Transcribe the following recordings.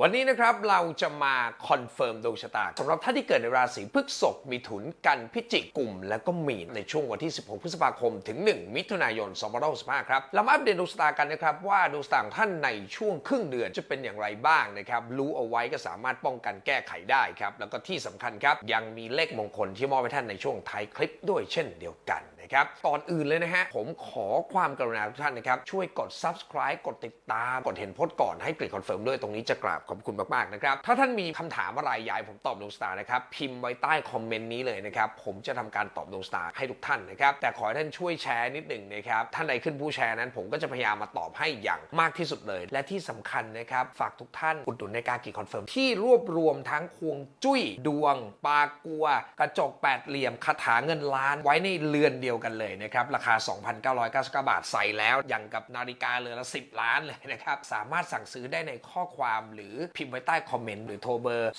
วันนี้นะครับเราจะมาคอนเฟิร์มดวงชะตาสำหรับท่านที่เกิดในราศีพฤษภมิถุนกันพิจิกกลุ่ม และก็มีนในช่วงวันที่ 16 พฤษภาคม ถึง 1 มิถุนายน2565ครับเรามาอัปเดตดวงชะตากันนะครับ ว่าดวงชะตาของท่านในช่วงครึ่งเดือนจะเป็นอย่างไรบ้างนะครับ รู้เอาไว้ก็สามารถป้องกันแก้ไขได้ครับ แล้วก็ที่สำคัญครับ ยังมีเลขมงคลที่มอบให้ท่านในช่วงท้ายคลิปด้วยเช่นเดียวกันนะครับก่อนอื่นเลยนะฮะผมขอความกรุณาทุกท่านนะครับช่วยกด subscribe กดติดตามกดเห็นโพสต์ก่อนให้กริดคอนเฟิร์มด้วยตรงนี้จะกราบขอบคุณมากๆนะครับ ถ้าท่านมีคำถามอะไรอยากให้ผมตอบดวงสตาร์นะครับ พิมพ์ไว้ใต้คอมเมนต์นี้เลยนะครับ ผมจะทำการตอบดวงสตาร์ให้ทุกท่านนะครับ แต่ขอให้ท่านช่วยแชร์นิดหนึ่งนะครับ ท่านใดขึ้นผู้แชร์นั้น ผมก็จะพยายามมาตอบให้อย่างมากที่สุดเลย และที่สำคัญนะครับ ฝากทุกท่านอุดหนุนในการกิจคอนเฟิร์มที่รวบรวมทั้งควงจุ้ยดวง ปากัว กระจกแปดเหลี่ยมคาถาเงินล้านไว้ในเรือนเดียวกันเลยนะครับราคา 2,999 บาทใส่แล้วอย่างกับนาฬิกาเรือนละ 10 ล้านเลยนะครับสามารถสั่งซื้อได้ในข้อความหรือพิมพ์ไว้ใต้คอมเมนต์หรือโทรเบอร์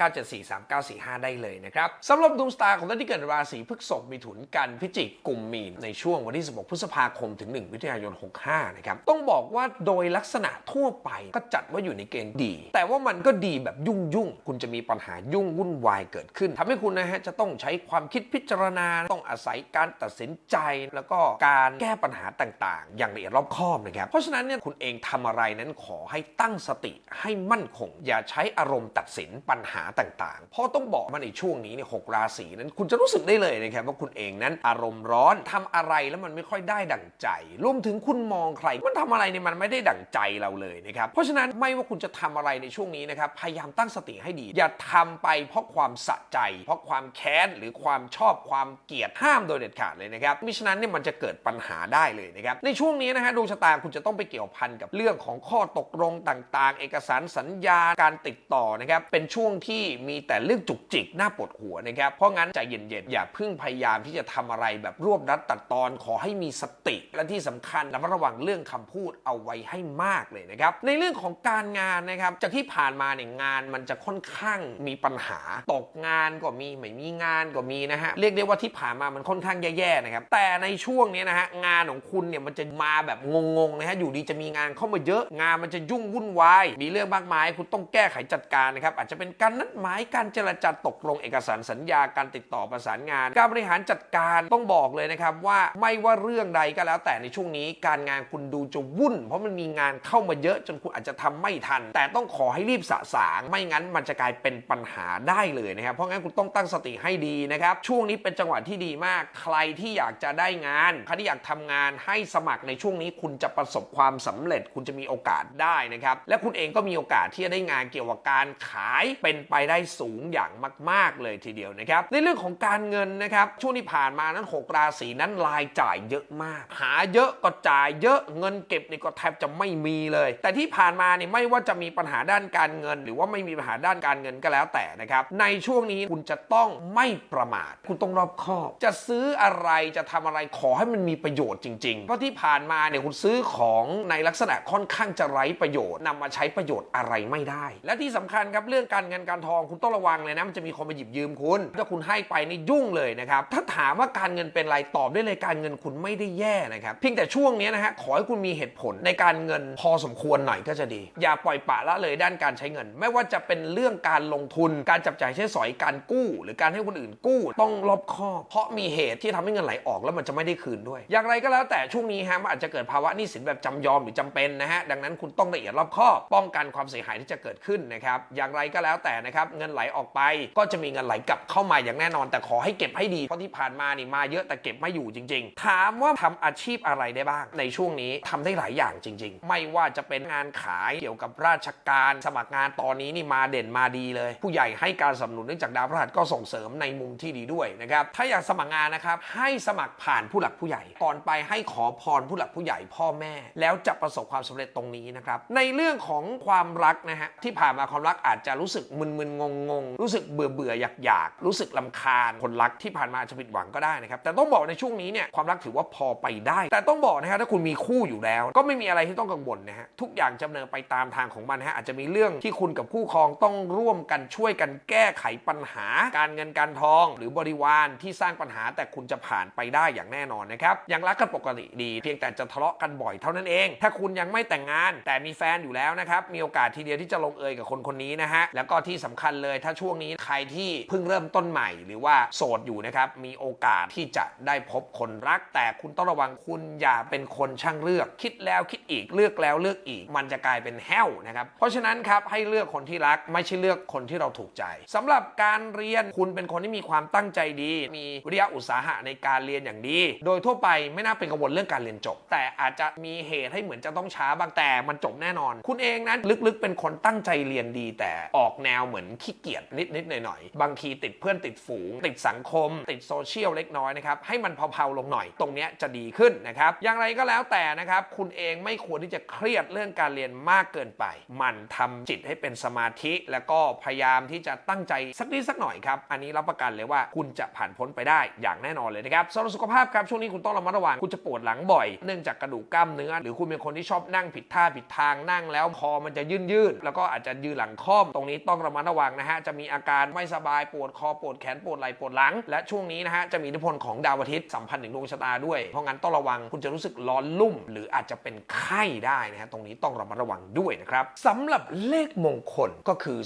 0859743945 ได้เลยนะครับสำหรับดวงสตาร์ของท่านที่เกิดราศีพฤษภมิถุนกันพิจิกกลุ่มมีนในช่วงวันที่ 16 พฤษภาคมถึง1มิถุนายน 65 นะครับ ต้องบอกว่าโดยลักษณะทั่วไปก็จัดว่าอยู่ในเกณฑ์ดี แต่ว่ามันก็ดีแบบยุ่งยุ่งๆคุณจะมีปัญหายุ่งวุ่นวายเกิดขึ้นทำให้คุณนะฮะจะต้องใช้ความคิดพิจารณา ต้องอาศัยการตัดสินใจ แล้วก็การแก้ปัญหาต่างๆ อย่างละเอียดรอบคอบนะครับ เพราะฉะนั้นเนี่ยคุณเองทำอะไรนั้นขอให้ตั้งสติให้มั่นคง อย่าใช้อารมณ์ตัดสินปัญหาต่างๆ เพราะต้องบอกมาในช่วงนี้เนี่ยหกราศีนั้น คุณจะรู้สึกได้เลยนะครับว่าคุณเองนั้นอารมณ์ร้อนทำอะไรแล้วมันไม่ค่อยได้ดั่งใจ รวมถึงคุณมองใคร มันทำอะไรเนี่ยมันไม่ได้ดั่งใจเราเลยนะครับ เพราะฉะนั้นไม่ว่าคุณจะทำอะไรในช่วงนี้นะครับ พยายามตั้งสติให้ดี อย่าทำไปเพราะความสะใจ เพราะความแค้นหรือความชอบความเกลียดห้ามโดยเด็ดขาดเลยนะครับมิฉะนั้นเนี่ยมันจะเกิดปัญหาได้เลยนะครับในช่วงนี้นะฮะดวงชะตาคุณจะต้องไปเกี่ยวพันกับเรื่องของข้อตกลงต่าง ๆ เอกสารสัญญาการติดต่อนะครับเป็นช่วงที่มีแต่เรื่องจุกจิกน้าปวดหัวนะครับเพราะงั้นใจเย็นๆอย่าเพิ่งพยายามที่จะทำอะไรแบบรวบรัดตัดตอนขอให้มีสติ และที่สำคัญระมัดระวังเรื่องคำพูดเอาไว้ให้มากเลยนะครับในเรื่องของการงานนะครับจากที่ผ่านมาเนี่ยงานมันจะค่อนข้างมีปัญหาตกงานก็มีไม่มีงานก็มีนะฮะเรียกได้ว่าที่ผ่านมามันค่อนข้างแย่ๆนะครับแต่ในช่วงนี้นะฮะงานของคุณเนี่ยมันจะมาแบบงงๆนะฮะอยู่ดีจะมีงานเข้ามาเยอะ งานมันจะยุ่งวุ่นวายมีเรื่องมากมาย คุณต้องแก้ไขจัดการนะครับอาจจะเป็นการนัดหมายการเจรจาตกลงเอกสารสัญญาการติดต่อประสานงาน การบริหารจัดการต้องบอกเลยนะครับว่าไม่ว่าเรื่องใดก็แล้ว แต่ในช่วงนี้การงานคุณดูจะวุ่น เพราะมันมีงานเข้ามาเยอะจนคุณอาจจะทำไม่ทัน แต่ต้องขอให้รีบสะสาง ไม่งั้นมันจะกลายเป็นปัญหาได้เลยนะครับเพราะงั้นคุณต้องตั้งสติให้ดีนะครับช่วงนี้เป็นจังหวะที่ดีมาก ใครที่อยากจะได้งานใครที่อยากทำงานให้สมัครในช่วงนี้คุณจะประสบความสำเร็จ คุณจะมีโอกาสได้นะครับและคุณเองก็มีโโอกาสที่จะได้งานเกี่ยวกับการขายเป็นไปได้สูงอย่างมาก ๆ เลยทีเดียวนะครับในเรื่องของการเงินนะครับช่วงที่ผ่านมานั้น 6 ราศีนั้นรายจ่ายเยอะมาก หาเยอะก็จ่ายเยอะเงินเก็บนี่ก็แทบจะไม่มีเลย แต่ที่ผ่านมาเนี่ยไม่ว่าจะมีปัญหาด้านการเงิน หรือว่าไม่มีปัญหาด้านการเงินก็แล้วแต่นะครับในช่วงนี้คุณจะต้องไม่ประมาท คุณต้องรอบคอบ จะซื้ออะไรจะทำอะไรขอให้มันมีประโยชน์จริง ๆ เพราะที่ผ่านมาเนี่ยคุณซื้อของในลักษณะค่อนข้างจะไร้ประโยชน์นำมาใช้ประโยชน์อะไรไม่ได้ และที่สำคัญครับเรื่องการเงินการทองคุณต้องระวังเลยนะมันจะมีคนมาหยิบยืมคุณ ถ้าคุณให้ไปนี่ยุ่งเลยนะครับถ้าถามว่าการเงินเป็นไรตอบได้เลยการเงินคุณไม่ได้แย่นะครับเพียงแต่ช่วงนี้นะฮะขอให้คุณมีเหตุผลในการเงินพอสมควรหน่อยก็จะดี อย่าปล่อยปละละเลยด้านการใช้เงิน ไม่ว่าจะเป็นเรื่องการลงทุนการจับจ่ายใช้สอยการกู้ หรือการให้คนอื่นกู้ต้องรอบคอบเพราะมีเหตุที่ทำให้เงินไหลออกแล้วมันจะไม่ได้คืนด้วย อย่างไรก็แล้วแต่ช่วงนี้ฮะมันอาจจะเกิดภาวะหนี้สินแบบจำยอมหรือจำเป็นนะฮะดังนั้นคุณต้องละเอียดรอบคอบป้องกันความเสียหายที่จะเกิดขึ้นนะครับ อย่างไรก็แล้วแต่นะครับ เงินไหลออกไปก็จะมีเงินไหลกลับเข้ามาอย่างแน่นอน แต่ขอให้เก็บให้ดี เพราะที่ผ่านมานี่มาเยอะแต่เก็บไม่อยู่จริง ๆ ถามว่าทำอาชีพอะไรได้บ้าง ในช่วงนี้ทำได้หลายอย่างจริง ๆ ไม่ว่าจะเป็นงานขายเกี่ยวกับราชการสมัครงานตอนนี้นี่มาเด่นมาดีเลย ผู้ใหญ่ให้การสนับสนุนเนื่องจากดาวพฤหัสก็ส่งเสริมในมุมที่ดีด้วยนะครับถ้าอยากสมัครงานนะครับให้สมัครผ่านผู้หลักผู้ใหญ่ก่อนไปให้ขอพรผู้หลักผู้ใหญ่พ่อแม่ แล้วจะประสบความสำเร็จตรงนี้นะครับในเรื่องของความรักนะฮะที่ผ่านมาความรักอาจจะรู้สึกมึนๆงงๆรู้สึกเบื่อเบื่ออยากอยากๆรู้สึกลำคาญคนรักที่ผ่านมาจะผิดหวังก็ได้นะครับแต่ต้องบอกในช่วงนี้เนี่ยความรักถือว่าพอไปได้ แต่ต้องบอกนะฮะถ้าคุณมีคู่อยู่แล้ว ก็ไม่มีอะไรที่ต้องกังวลนะฮะทุกอย่างจำเนินไปตามทางของมันฮะอาจจะมีเรื่องที่คุณกับคู่ครองต้องร่วมกันช่วยกันแก้ไขปัญหา การเงินการทอง หรือบริวารที่สร้างปัญหาแต่คุณจะผ่านไปได้อย่างแน่นอนนะครับยังรักกันปกติดี เพียงแต่จะทะเลาะกันบ่อยเท่านั้นเอง ถ้าคุณยังไม่แต่งงานแต่มีแฟนอยู่แล้วนะครับมีโอกาสาสทีเดียวที่จะลงเอยกับคนคนนี้นะฮะ แล้วก็ที่สำคัญเลยถ้าช่วงนี้ใครที่เพิ่งเริ่มต้นใหม่ หรือว่าโสดอยู่นะครับ มีโอกาสที่จะได้พบคนรัก แต่คุณต้องระวังคุณอย่าเป็นคนช่างเลือก คิดแล้วคิดอีกเลือกแล้วเลือกอีก มันจะกลายเป็นแห้วนะครับ เพราะฉะนั้นครับให้เลือกคนที่รักไม่ใช่เลือกคนที่เราถูกใจสำหรับการเรียนคุณเป็นคนที่มีความตั้งใจดี มีวิริยะอุตสาหะในการเรียนอย่างดี โดยทั่วไปไม่น่าเป็นกังวลเรื่องการเรียนจบ แต่อาจจะมีเหตุให้เหมือนจะต้องช้าบางแต่มันจบแน่นอน คุณเองนั้นลึกๆเป็นคนตั้งใจเรียนดีแต่ออกแนวเหมือนขี้เกียจนิดๆหน่อยๆ บางทีติดเพื่อนติดฝูง ติดสังคม ติดโซเชียลเล็กน้อยนะครับ ให้มันเผาๆลงหน่อย ตรงนี้จะดีขึ้นนะครับ อย่างไรก็แล้วแต่นะครับ คุณเองไม่ควรที่จะเครียดเรื่องการเรียนมากเกินไป มันทำจิตให้เป็นสมาธิ แล้วก็พยายามที่จะตั้งใจสักนิดสักหน่อยครับ อันนี้รับประกันเลยว่าคุณจะผ่านพ้นไปได้อย่างแน่นอนเลยนะครับสำหรับสุขภาพครับช่วงนี้คุณต้องระมัดระวังคุณจะปวดหลังบ่อย เนื่องจากกระดูกกล้ามเนื้อ หรือคุณเป็นคนที่ชอบนั่งผิดท่าผิดทางนั่งแล้วคอมันจะยืดยืด แล้วก็อาจจะยืนหลังค่อม ตรงนี้ต้องระมัดระวังนะฮะ จะมีอาการไม่สบายปวดคอปวดแขนปวดไหล่ปวดหลัง และช่วงนี้นะฮะจะมีอิทธิพลของดาวอาทิตย์สัมพันธ์ถึงดวงชะตาด้วย เพราะงั้นต้องระวังคุณจะรู้สึกร้อนลุ่ม หรืออาจจะเป็นไข้ได้นะฮะ ตรงนี้ต้องระมัดระวังด้วยนะครับสำหรับเลขมงคลก็คือ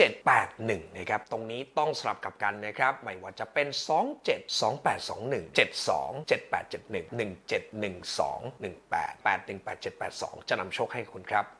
2781นะครับตรงนี้ต้องสลับกับกันนะครับไม่ว่าจะเป็น 27 2821 72 7871 1712 18 818782 จะนำโชคให้คุณครับ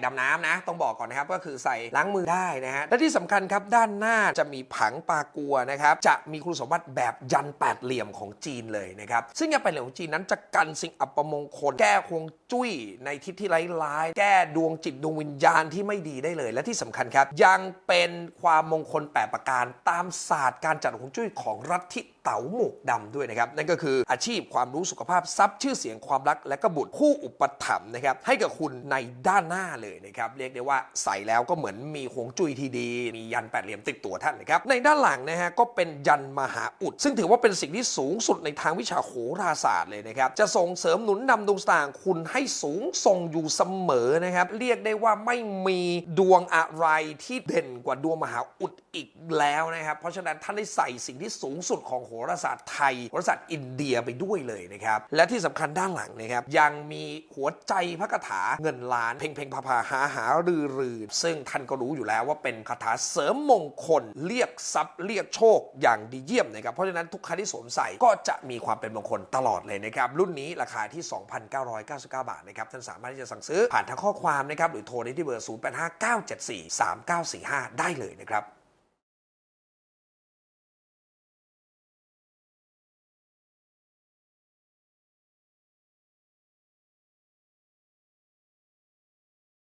ดำน้ำนะ ต้องบอกก่อนนะครับ ก็คือใส่ล้างมือได้นะฮะ และที่สำคัญครับด้านหน้าจะมีผังปากัวนะครับ จะมีคุณสมบัติแบบยันแปดเหลี่ยมของจีนเลยนะครับ ซึ่งยันแปดเหลี่ยมของจีนนั้นจะกันสิ่งอัปมงคล แก้ฮวงจุ้ยในทิศที่ร้ายๆ แก้ดวงจิตดวงวิญญาณที่ไม่ดีได้เลย และที่สำคัญครับ ยังเป็นความมงคลแปดประการตามศาสตร์การจัดฮวงจุ้ยของรัฐทิเต๋าหมกดำด้วยนะครับ นั่นก็คืออาชีพความรู้สุขภาพทรัพย์ชื่อเสียงความรักและก็บุตรคู่อุปถัมภ์นะครับให้กับคุณในด้านหน้าเลยยนะครับเรียกได้ว่าใส่แล้วก็เหมือนมีหวงจุ้ยทีดี มียันแปดเหลี่ยมติดตัวท่านนะครับในด้านหลังนะฮะก็เป็นยันมหาอุด ซึ่งถือว่าเป็นสิ่งที่สูงสุดในทางวิชาโหราศาสตร์เลยนะครับจะส่งเสริมหนุนนำดวงสตางคุณให้สูงส่งอยู่เสมอนะครับเรียกได้ว่าไม่มีดวงอะไรที่เด่นกว่าดวงมหาอุดอีกแล้วนะครับเพราะฉะนั้นท่านได้ใส่สิ่งที่สูงสุดของโหราศาสตร์ไทยโหราศาสตร์อินเดียไปด้วยเลยนะครับและที่สำคัญด้านหลังนะครับยังมีหัวใจพระคาถาเงินล้านเพ่งเพ่งพาพาหาหารือรือซึ่งท่านก็รู้อยู่แล้วว่าเป็นคาถาเสริมมงคล เรียกทรัพย์เรียกโชคอย่างดีเยี่ยมนะครับเพราะฉะนั้นทุกครั้งที่สวมใส่ก็จะมีความเป็นมงคลตลอดเลยนะครับรุ่นนี้ราคาที่ 2,999 บาทนะครับท่านสามารถที่จะสั่งซื้อผ่านทางข้อความนะครับหรือโทรได้ที่เบอร์ 0859743945 ได้เลยนะครับ